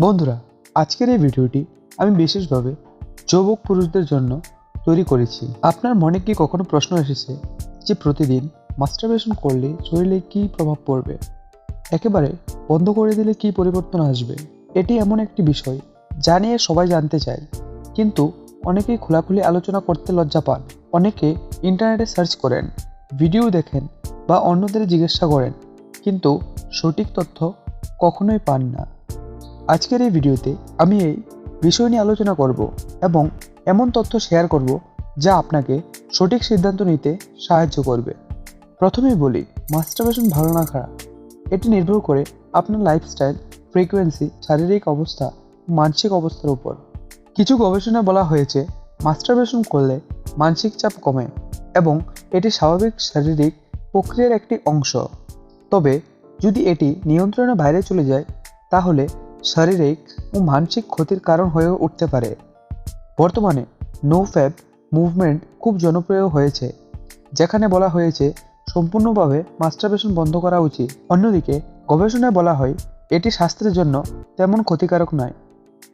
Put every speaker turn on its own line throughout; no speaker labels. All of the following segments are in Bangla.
বন্ধুরা, আজকের এই ভিডিওটি আমি বিশেষভাবে যুবক পুরুষদের জন্য তৈরি করেছি। আপনার মনে কি কখনো প্রশ্ন এসেছে যে প্রতিদিন মাস্টারবেশন করলে শরীরে কী প্রভাব পড়বে? একেবারে বন্ধ করে দিলে কী পরিবর্তন আসবে? এটি এমন একটি বিষয় যা নিয়ে সবাই জানতে চায়। কিন্তু অনেকেই খোলাখুলি আলোচনা করতে লজ্জা পান। অনেকে ইন্টারনেটে সার্চ করেন, ভিডিও দেখেন বা অন্যদের জিজ্ঞাসা করেন। কিন্তু সঠিক তথ্য কখনোই পান না। আজকের এই ভিডিওতে আমি এই বিষয় নিয়ে আলোচনা করব এবং এমন তথ্য শেয়ার করব যা আপনাকে সঠিক সিদ্ধান্ত নিতে সাহায্য করবে। প্রথমেই বলি মাস্টারবেশন ভালো না খারাপ। এটি নির্ভর করে আপনার লাইফস্টাইল ফ্রিকোয়েন্সি শারীরিক অবস্থা, মানসিক অবস্থার উপর। কিছু গবেষণায় বলা হয়েছে মাস্টারবেশন করলে মানসিক চাপ কমে এবং এটি স্বাভাবিক শারীরিক প্রক্রিয়ার একটি অংশ। তবে যদি এটি নিয়ন্ত্রণের বাইরে চলে যায়, তাহলে শারীরিক ও মানসিক ক্ষতির কারণ হয়ে উঠতে পারে। বর্তমানে নো ফ্যাব মুভমেন্ট খুব জনপ্রিয় হয়েছে, যেখানে বলা হয়েছে সম্পূর্ণভাবে মাস্টারবেশন বন্ধ করা উচিত। অন্যদিকে, গবেষণায় বলা হয়, এটি স্বাস্থ্যের জন্য তেমন ক্ষতিকারক নয়।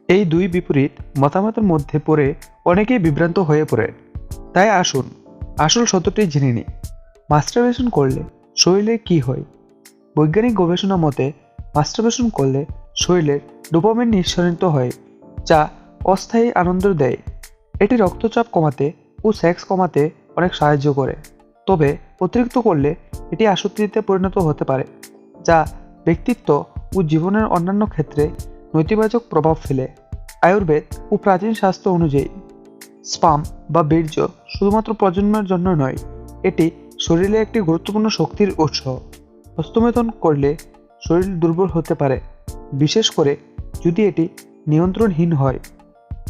এই দুই বিপরীত মতামতের মধ্যে পড়ে অনেকেই বিভ্রান্ত হয়ে পড়ে। তাই আসুন, আসল সত্যটি জেনে নিই। মাস্টারবেশন করলে শরীরে কি হয়? বৈজ্ঞানিক গবেষণা মতে, মাস্টারবেশন করলে শরীরের ডোপামিন নিঃসরিত হয়, যা অস্থায়ী আনন্দ দেয়। এটি রক্তচাপ কমাতে ও সেক্স কমাতে অনেক সাহায্য করে। তবে অতিরিক্ত করলে এটি আসক্তিতে পরিণত হতে পারে, যা ব্যক্তিত্ব ও জীবনের অন্যান্য ক্ষেত্রে নেতিবাচক প্রভাব ফেলে। আয়ুর্বেদ ও প্রাচীন স্বাস্থ্য অনুযায়ী, স্পাম বা বীর্য শুধুমাত্র প্রজন্মের জন্য নয়, এটি শরীরে একটি গুরুত্বপূর্ণ শক্তির উৎস। হস্তমেধন করলে শরীর দুর্বল হতে পারে। বিশেষ করে যদি এটি নিয়ন্ত্রণহীন হয়।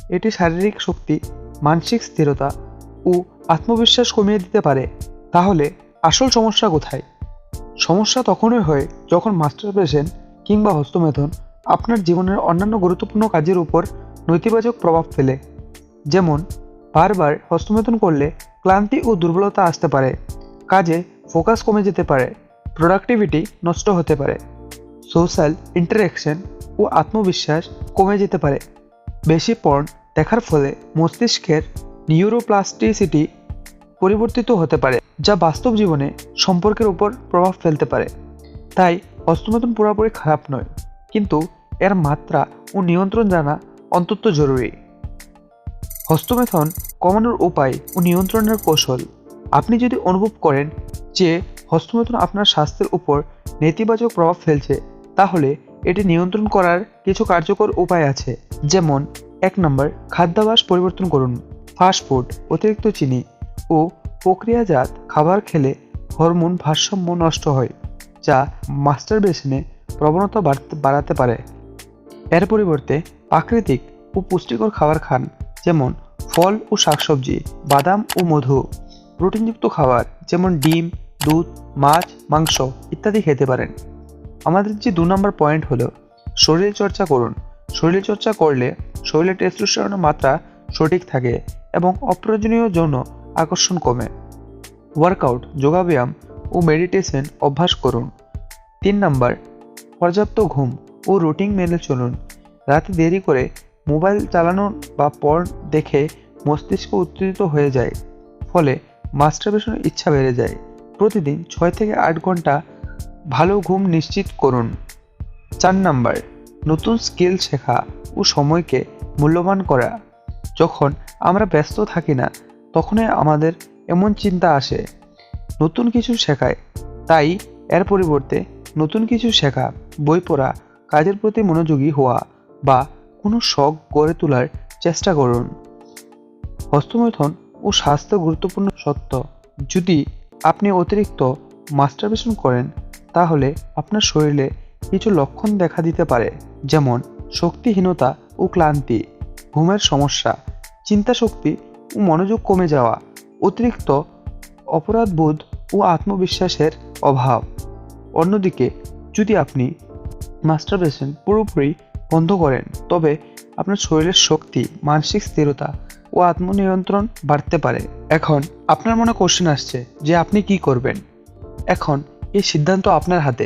এটি শারীরিক শক্তি, মানসিক স্থিরতা ও আত্মবিশ্বাস কমিয়ে দিতে পারে। তাহলে আসল সমস্যা কোথায়? সমস্যা তখনই হয় যখন মাস্টারবেশন কিংবা হস্তমেধন আপনার জীবনের অন্যান্য গুরুত্বপূর্ণ কাজের উপর নেতিবাচক প্রভাব ফেলে। যেমন, বারবার হস্তমেধন করলে ক্লান্তি ও দুর্বলতা আসতে পারে। কাজে ফোকাস কমে যেতে পারে। প্রোডাক্টিভিটি নষ্ট হতে পারে। সোশ্যাল ইন্টারেকশন ও আত্মবিশ্বাস কমে যেতে পারে। বেশি পর্ন দেখার ফলে মস্তিষ্কের নিউরোপ্লাস্টিসিটি পরিবর্তিত হতে পারে, যা বাস্তব জীবনে সম্পর্কের উপর প্রভাব ফেলতে পারে। তাই হস্তমতন পুরোপুরি খারাপ নয়, কিন্তু এর মাত্রা ও নিয়ন্ত্রণ জানা অন্তত জরুরি। হস্তমেথন কমানোর উপায় ও নিয়ন্ত্রণের কৌশল। আপনি যদি অনুভব করেন যে হস্তমেথন আপনার স্বাস্থ্যের উপর নেতিবাচক প্রভাব ফেলছে তাহলে এটি নিয়ন্ত্রণ করার কিছু কার্যকর উপায় আছে। যেমন, এক নম্বর, খাদ্যাভাস পরিবর্তন করুন। ফাস্ট ফুড অতিরিক্ত চিনি ও প্রক্রিয়াজাত খাবার খেলে হরমোন ভারসাম্য নষ্ট হয়, যা মাস্টারবেশনে প্রবণতা বাড়তে, বাড়াতে পারে। এর পরিবর্তে, প্রাকৃতিক ও পুষ্টিকর খাবার খান, যেমন ফল ও শাকসবজি, বাদাম ও মধু। প্রোটিনযুক্ত খাবার, যেমন ডিম, দুধ, মাছ, মাংস ইত্যাদি খেতে পারেন। আমাদের যে দু নম্বর পয়েন্ট হলো শরীর চর্চা করুন। শরীর চর্চা করলে শরীরে টেস্টোস্টেরনের মাত্রা সঠিক থাকে এবং অপ্রয়োজনীয় যৌন আকর্ষণ কমে। ওয়ার্কআউট যোগাব্যায়াম ও মেডিটেশন অভ্যাস করুন। তিন নম্বর, পর্যাপ্ত ঘুম ও রুটিন মেনে চলুন। রাতে দেরি করে মোবাইল চালানো বা পর্ন দেখে মস্তিষ্ক উত্তেজিত হয়ে যায়, ফলে মাস্টারবেশনের ইচ্ছা বেড়ে যায়। প্রতিদিন ছয় থেকে আট ঘণ্টা ভালো ঘুম নিশ্চিত করুন। চার নাম্বার, নতুন স্কিল শেখা ও সময়কে মূল্যবান করা। যখন আমরা ব্যস্ত থাকি না, তখনই আমাদের এমন চিন্তা আসে, নতুন কিছু শেখায়। তাই এর পরিবর্তে নতুন কিছু শেখা, বই পড়া, কাজের প্রতি মনোযোগী হওয়া বা কোনো শখ গড়ে তোলার চেষ্টা করুন। হস্তমৈথন ও স্বাস্থ্য গুরুত্বপূর্ণ সত্য। যদি আপনি অতিরিক্ত মাস্টারবেশন করেন তাহলে আপনার শরীরে কিছু লক্ষণ দেখা দিতে পারে, যেমন শক্তিহীনতা ও ক্লান্তি, ঘুমের সমস্যা চিন্তা শক্তি ও মনোযোগ কমে যাওয়া, অতিরিক্ত অপরাধবোধ ও আত্মবিশ্বাসের অভাব। অন্যদিকে, যদি আপনি মাস্টারবেশন পুরোপুরি বন্ধ করেন, তবে আপনার শরীরের শক্তি, মানসিক স্থিরতা ও আত্মনিয়ন্ত্রণ বাড়তে পারে। এখন আপনার মনে কোশ্চেন আসছে যে আপনি কি করবেন? এখন এই সিদ্ধান্ত আপনার হাতে।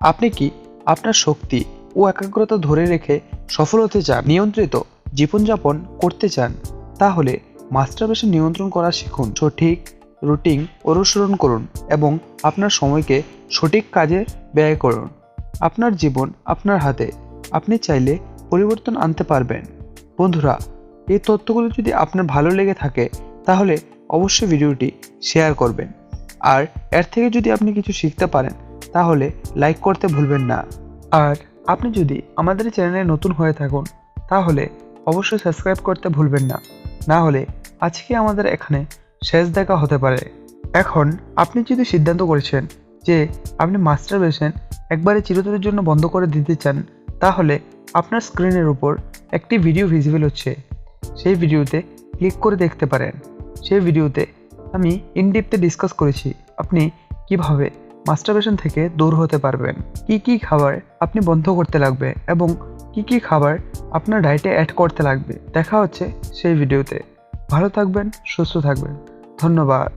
আপনি কি আপনার শক্তি ও একাগ্রতা ধরে রেখে সফল হতে চান, নিয়ন্ত্রিত জীবনযাপন করতে চান, তাহলে মাস্টারবেশন নিয়ন্ত্রণ করা শিখুন। সঠিক রুটিন অনুসরণ করুন এবং আপনার সময়কে সঠিক কাজে ব্যয় করুন। আপনার জীবন আপনার হাতে। আপনি চাইলে পরিবর্তন আনতে পারবেন। বন্ধুরা, এই তথ্যগুলো যদি আপনার ভালো লেগে থাকে, তাহলে অবশ্যই ভিডিওটি শেয়ার করবেন। আর এর থেকে যদি আপনি কিছু শিখতে পারেন, তাহলে লাইক করতে ভুলবেন না। আর আপনি যদি আমাদের চ্যানেলে নতুন হয়ে থাকুন, তাহলে অবশ্যই সাবস্ক্রাইব করতে ভুলবেন না। না হলে আজকে আমাদের এখানে শেষ দেখা হতে পারে। এখন আপনি যদি সিদ্ধান্ত করেছেন যে আপনি মাস্টার বেশন একবারে চিরতরের জন্য বন্ধ করে দিতে চান, তাহলে আপনার স্ক্রিনের উপর একটি ভিডিও ভিজিবল হচ্ছে। সেই ভিডিওতে ক্লিক করে দেখতে পারেন। সেই ভিডিওতে আমি ইনডিপতে ডিসকাস করেছি, আপনি কীভাবে মাস্টারবেশন থেকে দূর হতে পারবেন? কি কি খাবার আপনি বন্ধ করতে লাগবে এবং কি কি খাবার আপনার ডায়েটে অ্যাড করতে লাগবে? দেখা হচ্ছে সেই ভিডিওতে ভালো থাকবেন, সুস্থ থাকবেন। ধন্যবাদ।